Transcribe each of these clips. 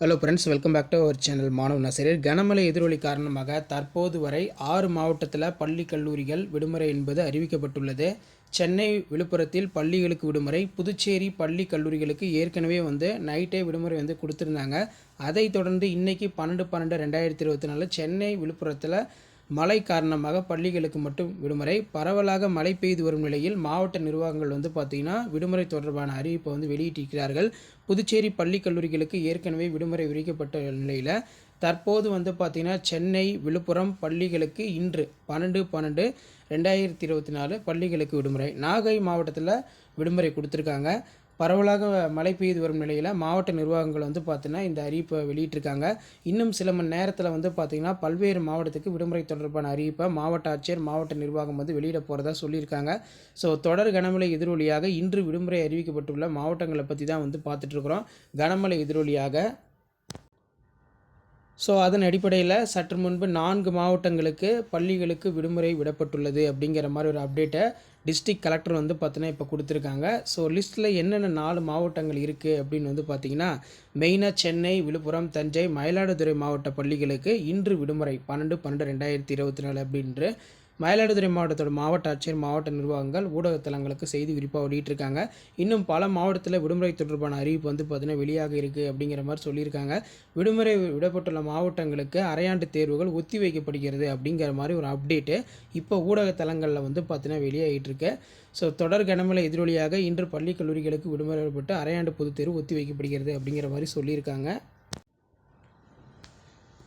Hello friends welcome back to our channel மாணவ நசிரியர் கனமழை எதிரொலி காரணமாக தற்போது வரை ஆறு மாவட்டத்தில் பள்ளி கல்லூரிகள் விடுமுறை என்பது அறிவிக்கப்பட்டுள்ளது. சென்னை விழுப்புரத்தில் பள்ளிகளுக்கு விடுமுறை புதுச்சேரி பள்ளி கல்லூரிகளுக்கு ஏற்கனவே வந்து நைட்டே விடுமுறை வந்து கொடுத்துருந்தாங்க. அதைத் தொடர்ந்து இன்றைக்கி பன்னெண்டு பன்னெண்டு ரெண்டாயிரத்தி இருபத்தி நாலு சென்னை விழுப்புரத்தில் மழை காரணமாக பள்ளிகளுக்கு மட்டும் விடுமுறை. பரவலாக மழை பெய்து வரும் நிலையில் மாவட்ட நிர்வாகங்கள் வந்து பார்த்திங்கன்னா விடுமுறை தொடர்பான அறிவிப்பை வந்து வெளியிட்டிருக்கிறார்கள். புதுச்சேரி பள்ளி கல்லூரிகளுக்கு ஏற்கனவே விடுமுறை விதிக்கப்பட்ட நிலையில் தற்போது வந்து பார்த்திங்கன்னா சென்னை விழுப்புரம் பள்ளிகளுக்கு இன்று பன்னெண்டு பன்னெண்டு ரெண்டாயிரத்தி இருபத்தி நாலு பள்ளிகளுக்கு விடுமுறை. நாகை மாவட்டத்தில் விடுமுறை கொடுத்துருக்காங்க. பரவலாக மழை பெய்து வரும் நிலையில் மாவட்ட நிர்வாகங்கள் வந்து பார்த்திங்கன்னா இந்த அறிவிப்பை வெளியிட்டிருக்காங்க. இன்னும் சில மணி நேரத்தில் வந்து பார்த்திங்கன்னா பல்வேறு மாவட்டத்துக்கு விடுமுறை தொடர்பான அறிவிப்பை மாவட்ட ஆட்சியர் மாவட்ட நிர்வாகம் வந்து வெளியிட போகிறதா சொல்லியிருக்காங்க. ஸோ தொடர் கனமழை எதிரொலியாக இன்று விடுமுறை அறிவிக்கப்பட்டுள்ள மாவட்டங்களை பற்றி தான் வந்து பார்த்துட்ருக்குறோம் கனமழை எதிரொலியாக ஸோ அதன் அடிப்படையில் சற்று முன்பு நான்கு மாவட்டங்களுக்கு பள்ளிகளுக்கு விடுமுறை விடப்பட்டுள்ளது அப்படிங்கிற மாதிரி ஒரு அப்டேட்டை டிஸ்ட்ரிக்ட் கலெக்டர் வந்து பார்த்தீங்கன்னா இப்போ கொடுத்துருக்காங்க. ஸோ லிஸ்ட்டில் என்னென்ன நாலு மாவட்டங்கள் இருக்குது அப்படின்னு வந்து பார்த்திங்கன்னா மெயினாக சென்னை விழுப்புரம் தஞ்சை மயிலாடுதுறை மாவட்ட பள்ளிகளுக்கு இன்று விடுமுறை பன்னெண்டு பன்னெண்டு ரெண்டாயிரத்தி இருபத்தி நாலு அப்படின்று மயிலாடுதுறை மாவட்டத்தோட மாவட்ட ஆட்சியர் மாவட்ட நிர்வாகங்கள் ஊடகத்தலங்களுக்கு செய்தி குறிப்பாக வெளியிட்டிருக்காங்க. இன்னும் பல மாவட்டத்தில் விடுமுறை தொடர்பான அறிவிப்பு வந்து பார்த்தீங்கன்னா வெளியாக இருக்குது அப்படிங்கிற மாதிரி சொல்லியிருக்காங்க. விடுமுறை விடப்பட்டுள்ள மாவட்டங்களுக்கு அரையாண்டு தேர்வுகள் ஒத்தி வைக்கப்படுகிறது அப்படிங்கிற மாதிரி ஒரு அப்டேட்டு இப்போ ஊடகத்தலங்களில் வந்து பார்த்தீங்கன்னா வெளியாகிட்டு ஸோ தொடர் கனமழை எதிரொலியாக இன்று பள்ளி கல்லூரிகளுக்கு விடுமுறை விடப்பட்டு அரையாண்டு பொதுத்தேர்வு ஒத்தி வைக்கப்படுகிறது அப்படிங்கிற மாதிரி சொல்லியிருக்காங்க.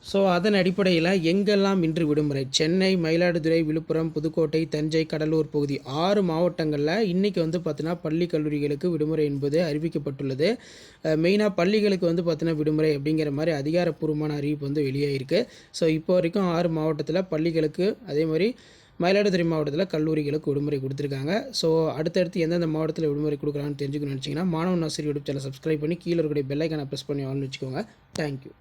ஸோ அதன் அடிப்படையில் எங்கெல்லாம் இன்று விடுமுறை சென்னை மயிலாடுதுறை விழுப்புரம் புதுக்கோட்டை தஞ்சை கடலூர் பகுதி ஆறு மாவட்டங்களில் இன்றைக்கி வந்து பார்த்தீங்கன்னா பள்ளி கல்லூரிகளுக்கு விடுமுறை என்பது அறிவிக்கப்பட்டுள்ளது. மெயினாக பள்ளிகளுக்கு வந்து பார்த்தீங்கன்னா விடுமுறை அப்படிங்கிற மாதிரி அதிகாரப்பூர்வமான அறிவிப்பு வந்து வெளியாகிருக்கு ஸோ இப்போ வரைக்கும் ஆறு மாவட்டத்தில் பள்ளிகளுக்கு அதே மாதிரி மயிலாடுதுறை மாவட்டத்தில் கல்லூரிகளுக்கு விடுமுறை கொடுத்துருக்காங்க. ஸோ அடுத்தடுத்து எந்தெந்த மாவட்டத்தில் விடுமுறை கொடுக்குறாங்கன்னு தெரிஞ்சுக்கணும்னு நினச்சிங்கன்னா மாணவன் ஆசிரியர் யூடியூப் சேனல் சப்ஸ்கிரைப் பண்ணி கீழே இருக்கக்கூடிய பெல்லைக்கான ப்ரெஸ் பண்ணி ஆன் வச்சுக்கோங்க. தேங்க்யூ